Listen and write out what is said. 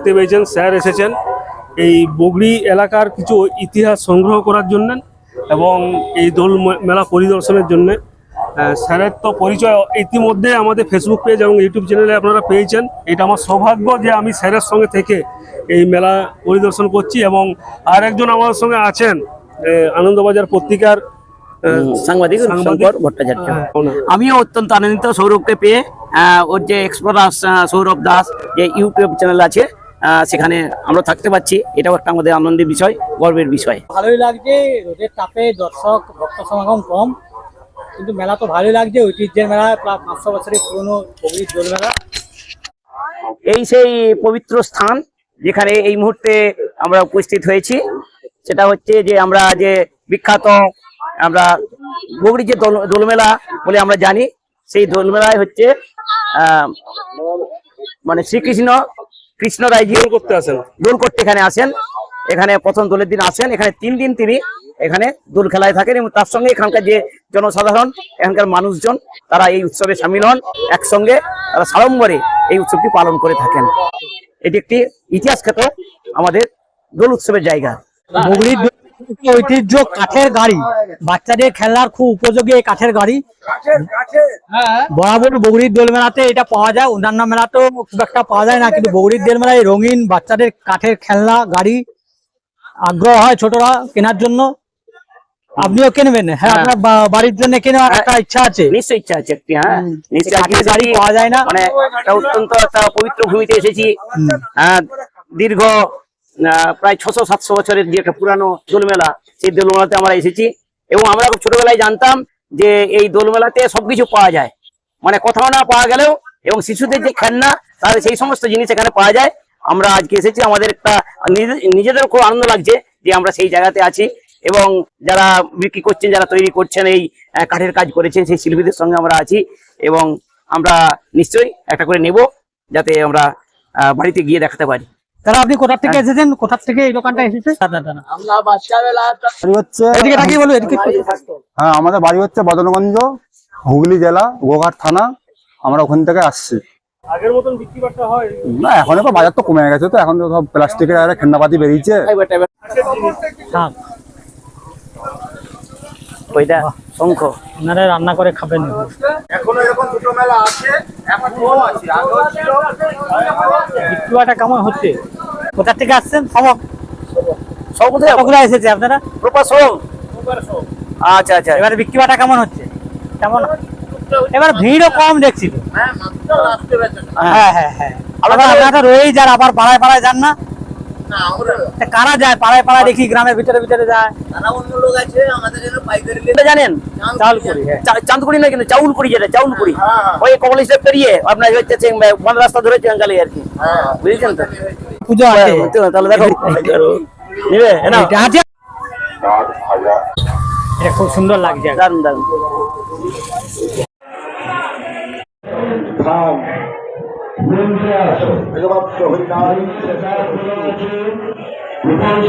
দেখতে পেয়েছেন স্যার এসেছেন। এই বগড়ি এলাকার কিছু ইতিহাস সংগ্রহ করার জন্য এবং এই দোল মেলা পরিদর্শনের জন্য স্যারের তো পরিচয় ইতিমধ্যে আমাদের ফেসবুক পেজ এবং ইউটিউব চ্যানেলে আপনারা পেয়েছেন। এটা আমার সৌভাগ্য যে আমি স্যারের সঙ্গে থেকে এই মেলা পরিদর্শন করছি এবং আর একজন আমার সঙ্গে আছেন আনন্দবাজার পত্রিকার সাংবাদিক সাংবাদিক। শঙ্কর ভট্টাচার্য। হ্যাঁ, আমিও অত্যন্ত আনন্দিত সৌরভকে পেয়ে ওর যে এক্সপ্লোরার সৌরভ দাস যে ইউটিউব চ্যানেল আছে সেখানে আমরা থাকতে পারছি। এটাও একটা আমাদের আনন্দের বিষয় গর্বের বিষয়। ভালোই লাগছে রোদের তাপে দর্শক ভক্ত সমাগম কম কিন্তু মেলা তো ভালোই লাগছে ঐতিহ্যের মেলা প্রায় পাঁচশো বছরের পুরনো দোল মেলা। এই সেই পবিত্র স্থান যেখানে এই মুহূর্তে আমরা উপস্থিত হয়েছি সেটা হচ্ছে যে আমরা যে বিখ্যাত আমরা বগড়ি যে দোল- দোলমেলা বলে আমরা জানি সেই দোলমেলায় হচ্ছে আহ, মানে শ্রীকৃষ্ণ কৃষ্ণ রায়জি গোল করতে আসেন। দোল করতে এখানে আসেন। এখানে প্রথম দোলের দিন আসেন। এখানে তিন দিন তিনি এখানে দোল খেলায় থাকেন এবং তার সঙ্গে এখানকার যে জনসাধারণ, এখানকার মানুষজন, তারা এই উৎসবে সামিল হন। একসঙ্গে তারা সাড়ম্বরে এই উৎসবটি পালন করে থাকেন। এটি একটি ইতিহাস খ্যাত আমাদের দোল উৎসবের জায়গা। একটি ঐতিহ্য কাঠের গাড়ি। বাচ্চাদের খেলার খুব উপযোগী এই কাঠের গাড়ি। বরাবর বগরির দোল মেলাতে এটা পাওয়া যায়। অন্যান্য মেলাতেও খুব একটা পাওয়া যায় না কিন্তু বগরির দোল মেলায় রঙিন বাচ্চাদের কাঠের খেলনা গাড়ি আগ্রহ হয় ছোটরা কেনার জন্য। আপনিও কিনবেন? হ্যাঁ হ্যাঁ। আপনার বাড়ির জন্য কেনার একটা ইচ্ছা আছে। নিশ্চয় ইচ্ছা আছে একটি হ্যাঁ। নিশ্চয়ই গাড়ি পাওয়া যায় না। মানে একটা অত্যন্ত একটা পবিত্র ভূমিতে এসেছি। হ্যাঁ দীর্ঘ প্রায় ছশো, সাতশো বছরের যে একটা পুরানো দোলমেলা, সেই দোলমেলাতে আমরা এসেছি। এবং আমরা খুব ছোটবেলায় জানতাম যে এই দোলমেলাতে সবকিছু পাওয়া যায়। মানে কোথাও না পাওয়া গেলেও এবং শিশুদের যে খেলনা তাহলে সেই সমস্ত জিনিস এখানে পাওয়া যায়। আমরা আজকে এসেছি, আমাদের একটা নিজে- নিজেদের খুব আনন্দ লাগছে যে আমরা সেই জায়গাতে আছি। এবং যারা বিক্রি করছেন, যারা তৈরি করছেন, এই কাঠের কাজ করেছেন, সেই শিল্পীদের সঙ্গে আমরা আছি। এবং আমরা নিশ্চয়ই একটা করে নেব, যাতে আমরা বাড়িতে গিয়ে দেখাতে পারি। তারা আপনি কোথা থেকে এসেছেন? কোথা থেকে এই দোকানটা এসেছে? হ্যাঁ আমাদের বাড়ি হচ্ছে বদনগঞ্জ হুগলি জেলা গোঘাট থানা। আমরা ওখান থেকে আসছি। আগের মতন বিক্রি বাট্টা হয়? না এখন তো বাজার তো কমে গেছে তো এখন তো সব প্লাস্টিকের আর খেলনাপাতি বেরিয়েছে। ওইটা শঙ্খ। ওনারা রান্না করে খাবেন। বিক্রিবাটা কেমন হচ্ছে। কোথা থেকে আসছেন? সমক কোথায় এসেছে আপনারা? প্রপার আচ্ছা আচ্ছা। এবারে বিক্রিবাটা কেমন হচ্ছে? কেমন? এবার ভিড়ও কম দেখছি। তো হ্যাঁ। হ্যাঁ হ্যাঁ আবার আপনারা রয়েই যান আবার পাড়ায় পাড়ায় যান না? কারা যায়? পাড়ায় পাড়ায় দেখি গ্রামের ভিতরে ভিতরে যায়। এটা জানেন? চাল করি। হ্যাঁ। চা- না কিন্তু চাউলকুড়ি যেটা চাউলকুড়ি ওই কমল হিসেবে পেরিয়ে আপনার হচ্ছে বন্ধ রাস্তা ধরে চেঙ্গালি আর কি। বুঝেছেন তো? পুজো আছে। তাহলে দেখো। নিবে না এটা খুব সুন্দর লাগছে। দারুণ দারুণ Vamos,